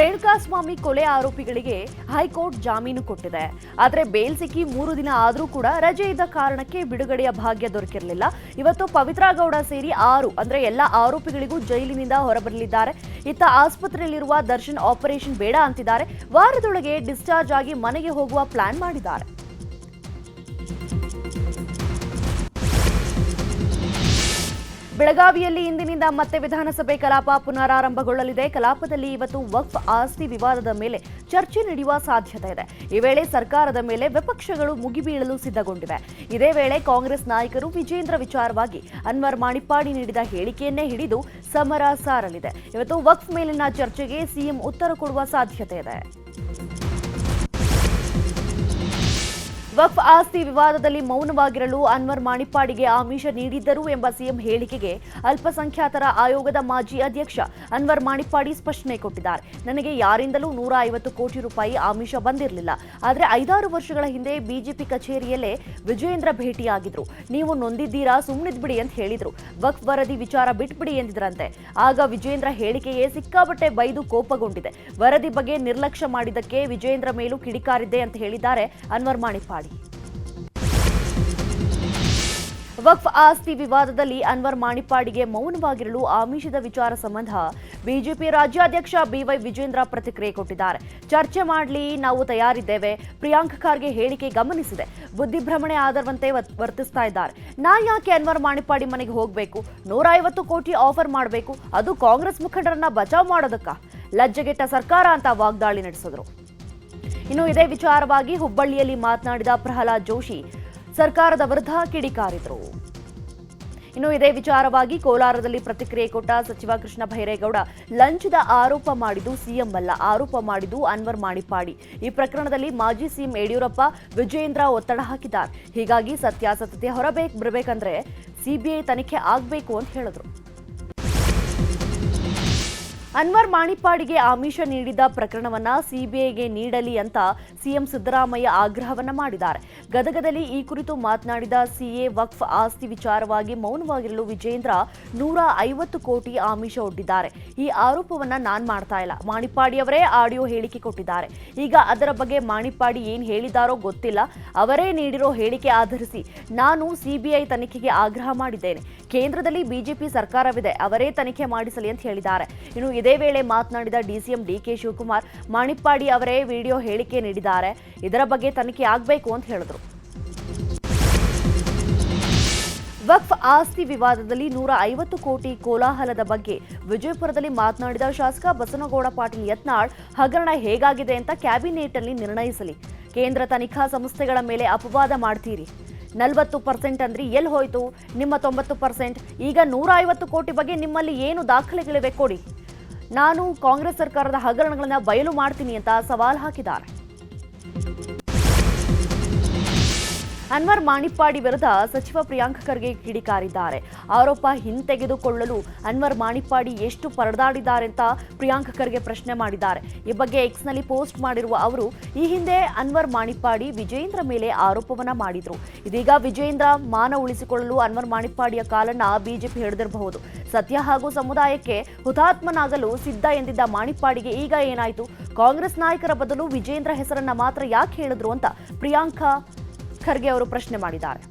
ರೇಣುಕಾಸ್ವಾಮಿ ಕೊಲೆ ಆರೋಪಿಗಳಿಗೆ ಹೈಕೋರ್ಟ್ ಜಾಮೀನು ಕೊಟ್ಟಿದೆ. ಆದರೆ ಬೇಲ್ ಸಿಕ್ಕಿ ಮೂರು ದಿನ ಆದರೂ ಕೂಡ ರಜೆ ಇದ್ದ ಕಾರಣಕ್ಕೆ ಬಿಡುಗಡೆಯ ಭಾಗ್ಯ ದೊರಕಿರಲಿಲ್ಲ. ಇವತ್ತು ಪವಿತ್ರ ಗೌಡ ಸೇರಿ ಆರು, ಅಂದ್ರೆ ಎಲ್ಲ ಆರೋಪಿಗಳಿಗೂ ಜೈಲಿನಿಂದ ಹೊರಬರಲಿದ್ದಾರೆ. ಇತ್ತ ಆಸ್ಪತ್ರೆಯಲ್ಲಿರುವ ದರ್ಶನ್ ಆಪರೇಷನ್ ಬೇಡ ಅಂತಿದ್ದಾರೆ. ವಾರದೊಳಗೆ ಡಿಸ್ಚಾರ್ಜ್ ಆಗಿ ಮನೆಗೆ ಹೋಗುವ ಪ್ಲಾನ್ ಮಾಡಿದ್ದಾರೆ. ಬೆಳಗಾವಿಯಲ್ಲಿ ಇಂದಿನಿಂದ ಮತ್ತೆ ವಿಧಾನಸಭೆ ಕಲಾಪ ಪುನರಾರಂಭಗೊಳ್ಳಲಿದೆ. ಕಲಾಪದಲ್ಲಿ ಇವತ್ತು ವಕ್ಫ್ ಆಸ್ತಿ ವಿವಾದದ ಮೇಲೆ ಚರ್ಚೆ ನಡೆಯುವ ಸಾಧ್ಯತೆ ಇದೆ. ಈ ವೇಳೆ ಸರ್ಕಾರದ ಮೇಲೆ ವಿಪಕ್ಷಗಳು ಮುಗಿಬೀಳಲು ಸಿದ್ಧಗೊಂಡಿವೆ. ಇದೇ ವೇಳೆ ಕಾಂಗ್ರೆಸ್ ನಾಯಕರು ವಿಜೇಂದ್ರ ವಿಚಾರವಾಗಿ ಅನ್ವರ್ ಮಾಣಿಪ್ಪಾಡಿ ನೀಡಿದ ಹೇಳಿಕೆಯನ್ನೇ ಹಿಡಿದು ಸಮರ ಸಾರಲಿದೆ. ಇವತ್ತು ವಕ್ಫ್ ಮೇಲಿನ ಚರ್ಚೆಗೆ ಸಿಎಂ ಉತ್ತರ ಕೊಡುವ ಸಾಧ್ಯತೆ ಇದೆ. ವಕ್ಫ್ ಆಸ್ತಿ ವಿವಾದದಲ್ಲಿ ಮೌನವಾಗಿರಲು ಅನ್ವರ್ ಮಾಣಿಪ್ಪಾಡಿಗೆ ಆಮಿಷ ನೀಡಿದ್ದರು ಎಂಬ ಸಿಎಂ ಹೇಳಿಕೆಗೆ ಅಲ್ಪಸಂಖ್ಯಾತರ ಆಯೋಗದ ಮಾಜಿ ಅಧ್ಯಕ್ಷ ಅನ್ವರ್ ಮಾಣಿಪ್ಪಾಡಿ ಸ್ಪಷ್ಟನೆ ಕೊಟ್ಟಿದ್ದಾರೆ. ನನಗೆ ಯಾರಿಂದಲೂ ನೂರ ಐವತ್ತು ಕೋಟಿ ರೂಪಾಯಿ ಆಮಿಷ ಬಂದಿರಲಿಲ್ಲ. ಆದರೆ ಐದಾರು ವರ್ಷಗಳ ಹಿಂದೆ ಬಿಜೆಪಿ ಕಚೇರಿಯಲ್ಲೇ ವಿಜಯೇಂದ್ರ ಭೇಟಿಯಾಗಿದ್ರು. ನೀವು ನೊಂದಿದ್ದೀರಾ ಸುಮ್ಮನಿದ್ಬಿಡಿ ಅಂತ ಹೇಳಿದ್ರು. ವಕ್ಫ್ ವರದಿ ವಿಚಾರ ಬಿಟ್ಬಿಡಿ ಎಂದಿದ್ರಂತೆ. ಆಗ ವಿಜಯೇಂದ್ರ ಹೇಳಿಕೆಯೇ ಸಿಕ್ಕಾಬಟ್ಟೆ ಬೈದು ಕೋಪಗೊಂಡಿದೆ. ವರದಿ ಬಗ್ಗೆ ನಿರ್ಲಕ್ಷ್ಯ ಮಾಡಿದ್ದಕ್ಕೆ ವಿಜಯೇಂದ್ರ ಮೇಲೂ ಕಿಡಿಕಾರಿದ್ದೆ ಅಂತ ಹೇಳಿದ್ದಾರೆ ಅನ್ವರ್ ಮಾಣಿಪ್ಪಾಡಿ. ವಕ್ಫ್ ಆಸ್ತಿ ವಿವಾದದಲ್ಲಿ ಅನ್ವರ್ ಮಾಣಿಪಾಡಿಗೆ ಮೌನವಾಗಿರಲು ಆಮಿಷದ ವಿಚಾರ ಸಂಬಂಧ ಬಿಜೆಪಿ ರಾಜ್ಯಾಧ್ಯಕ್ಷ ಬಿವೈ ವಿಜೇಂದ್ರ ಪ್ರತಿಕ್ರಿಯೆ ಕೊಟ್ಟಿದ್ದಾರೆ. ಚರ್ಚೆ ಮಾಡಲಿ, ನಾವು ತಯಾರಿದ್ದೇವೆ, ಪ್ರಿಯಾಂಕ್ ಖಾರ್ಗೆ ಹೇಳಿಕೆ ಗಮನಿಸಿದೆ. ಬುದ್ಧಿಭ್ರಮಣೆ ಆದರಂತೆ ವರ್ತಿಸ್ತಾ ಇದ್ದಾರೆ. ನಾ ಯಾಕೆ ಅನ್ವರ್ ಮಾಣಿಪಾಡಿ ಮನೆಗೆ ಹೋಗಬೇಕು? ನೂರ ಐವತ್ತು ಕೋಟಿ ಆಫರ್ ಮಾಡಬೇಕು. ಅದು ಕಾಂಗ್ರೆಸ್ ಮುಖಂಡರನ್ನ ಬಚಾವ್ ಮಾಡೋದಕ್ಕ? ಲಜ್ಜೆಗೆಟ್ಟ ಸರ್ಕಾರ ಅಂತ ವಾಗ್ದಾಳಿ ನಡೆಸಿದ್ರು. ಇನ್ನು ಇದೇ ವಿಚಾರವಾಗಿ ಹುಬ್ಬಳ್ಳಿಯಲ್ಲಿ ಮಾತನಾಡಿದ ಪ್ರಹ್ಲಾದ್ ಜೋಶಿ ಸರ್ಕಾರದ ವಿರುದ್ಧ ಕಿಡಿಕಾರಿದರು. ಇನ್ನು ಇದೇ ವಿಚಾರವಾಗಿ ಕೋಲಾರದಲ್ಲಿ ಪ್ರತಿಕ್ರಿಯೆ ಕೊಟ್ಟ ಸಚಿವ ಕೃಷ್ಣ ಭೈರೇಗೌಡ, ಲಂಚದ ಆರೋಪ ಮಾಡಿದ್ದು ಸಿಎಂ ಅಲ್ಲ, ಆರೋಪ ಮಾಡಿದ್ದು ಅನ್ವರ್ ಮಾಣಿಪ್ಪಾಡಿ. ಈ ಪ್ರಕರಣದಲ್ಲಿ ಮಾಜಿ ಸಿಎಂ ಯಡಿಯೂರಪ್ಪ ವಿಜಯೇಂದ್ರ ಒತ್ತಡ ಹಾಕಿದ್ದಾರೆ. ಹೀಗಾಗಿ ಸತ್ಯಾಸತ್ಯತೆ ಹೊರಬೇಕು ಬರಬೇಕಂದ್ರೆ ಸಿಬಿಐ ತನಿಖೆ ಆಗಬೇಕು ಅಂತ ಹೇಳಿದ್ರು. ಅನ್ವರ್ ಮಾಣಿಪಾಡಿಗೆ ಆಮಿಷ ನೀಡಿದ ಪ್ರಕರಣವನ್ನ ಸಿಬಿಐಗೆ ನೀಡಲಿ ಅಂತ ಸಿಎಂ ಸಿದ್ದರಾಮಯ್ಯ ಆಗ್ರಹವನ್ನ ಮಾಡಿದ್ದಾರೆ. ಗದಗದಲ್ಲಿ ಈ ಕುರಿತು ಮಾತನಾಡಿದ ಸಿಎ ವಕ್ಫ್ ಆಸ್ತಿ ವಿಚಾರವಾಗಿ ಮೌನವಾಗಿರಲು ವಿಜೇಂದ್ರ ನೂರ ಐವತ್ತು ಕೋಟಿ ಆಮಿಷ ಒಡ್ಡಿದ್ದಾರೆ. ಈ ಆರೋಪವನ್ನ ನಾನ್ ಮಾಡ್ತಾ ಇಲ್ಲ. ಮಾಣಿಪ್ಪಾಡಿ ಅವರೇ ಆಡಿಯೋ ಹೇಳಿಕೆ ಕೊಟ್ಟಿದ್ದಾರೆ. ಈಗ ಅದರ ಬಗ್ಗೆ ಮಾಣಿಪಾಡಿ ಏನ್ ಹೇಳಿದಾರೋ ಗೊತ್ತಿಲ್ಲ. ಅವರೇ ನೀಡಿರೋ ಹೇಳಿಕೆ ಆಧರಿಸಿ ನಾನು ಸಿಬಿಐ ತನಿಖೆಗೆ ಆಗ್ರಹ ಮಾಡಿದ್ದೇನೆ. ಕೇಂದ್ರದಲ್ಲಿ ಬಿಜೆಪಿ ಸರ್ಕಾರವಿದೆ. ಅವರೇ ತನಿಖೆ ಮಾಡಿಸಲಿ ಅಂತ ಹೇಳಿದ್ದಾರೆ. ಇನ್ನು ಇದೇ ವೇಳೆ ಮಾತನಾಡಿದ ಡಿಸಿಎಂ ಡಿಕೆ ಶಿವಕುಮಾರ್ ಮಾಣಿಪ್ಪಾಡಿ ಅವರೇ ವಿಡಿಯೋ ಹೇಳಿಕೆ ನೀಡಿದ್ದಾರೆ. ಇದರ ಬಗ್ಗೆ ತನಿಖೆ ಆಗಬೇಕು ಅಂತ ಹೇಳಿದರು. ವಕ್ಫ್ ಆಸ್ತಿ ವಿವಾದದಲ್ಲಿ ನೂರ ಐವತ್ತು ಕೋಟಿ ಕೋಲಾಹಲದ ಬಗ್ಗೆ ವಿಜಯಪುರದಲ್ಲಿ ಮಾತನಾಡಿದ ಶಾಸಕ ಬಸನಗೌಡ ಪಾಟೀಲ್ ಯತ್ನಾಳ್, ಹಗರಣ ಹೇಗಾಗಿದೆ ಅಂತ ಕ್ಯಾಬಿನೆಟ್ನಲ್ಲಿ ನಿರ್ಣಯಿಸಲಿ. ಕೇಂದ್ರ ತನಿಖಾ ಸಂಸ್ಥೆಗಳ ಮೇಲೆ ಅಪವಾದ ಮಾಡ್ತೀರಿ. ನಲವತ್ತು ಪರ್ಸೆಂಟ್ ಅಂದ್ರೆ ಎಲ್ಲಿ ಹೋಯ್ತು? ನಿಮ್ಮ ತೊಂಬತ್ತು ಪರ್ಸೆಂಟ್. ಈಗ ನೂರ ಐವತ್ತು ಕೋಟಿ ಬಗ್ಗೆ ನಿಮ್ಮಲ್ಲಿ ಏನು ದಾಖಲೆಗಳಿವೆ ಕೊಡಿ. ನಾನು ಕಾಂಗ್ರೆಸ್ ಸರ್ಕಾರದ ಹಗರಣಗಳನ್ನು ಬಯಲು ಮಾಡ್ತೀನಿ ಅಂತ ಸವಾಲು ಹಾಕಿದ್ದಾರೆ. ಅನ್ವರ್ ಮಾಣಿಪ್ಪಾಡಿ ವಿರುದ್ಧ ಸಚಿವ ಪ್ರಿಯಾಂಕ್ ಖರ್ಗೆ ಕಿಡಿಕಾರಿದ್ದಾರೆ. ಆರೋಪ ಹಿಂತೆಗೆದುಕೊಳ್ಳಲು ಅನ್ವರ್ ಮಾಣಿಪ್ಪಾಡಿ ಎಷ್ಟು ಪರದಾಡಿದ್ದಾರೆ ಅಂತ ಪ್ರಿಯಾಂಕ್ ಖರ್ಗೆ ಪ್ರಶ್ನೆ ಮಾಡಿದ್ದಾರೆ. ಈ ಬಗ್ಗೆ ಎಕ್ಸ್ನಲ್ಲಿ ಪೋಸ್ಟ್ ಮಾಡಿರುವ ಅವರು, ಈ ಹಿಂದೆ ಅನ್ವರ್ ಮಾಣಿಪ್ಪಾಡಿ ವಿಜೇಂದ್ರ ಮೇಲೆ ಆರೋಪವನ್ನ ಮಾಡಿದ್ರು. ಇದೀಗ ವಿಜೇಂದ್ರ ಮಾನ ಉಳಿಸಿಕೊಳ್ಳಲು ಅನ್ವರ್ ಮಾಣಿಪ್ಪಾಡಿಯ ಕಾಲನ್ನ ಬಿಜೆಪಿ ಹಿಡಿದಿರಬಹುದು. ಸತ್ಯ ಹಾಗೂ ಸಮುದಾಯಕ್ಕೆ ಹುತಾತ್ಮನಾಗಲು ಸಿದ್ಧ ಎಂದಿದ್ದ ಮಾಣಿಪ್ಪಾಡಿಗೆ ಈಗ ಏನಾಯಿತು? ಕಾಂಗ್ರೆಸ್ ನಾಯಕರ ಬದಲು ವಿಜೇಂದ್ರ ಹೆಸರನ್ನ ಮಾತ್ರ ಯಾಕೆ ಹೇಳಿದ್ರು ಅಂತ ಪ್ರಿಯಾಂಕಾ ಖರ್ಗೆ ಅವರು ಪ್ರಶ್ನೆ ಮಾಡಿದ್ದಾರೆ.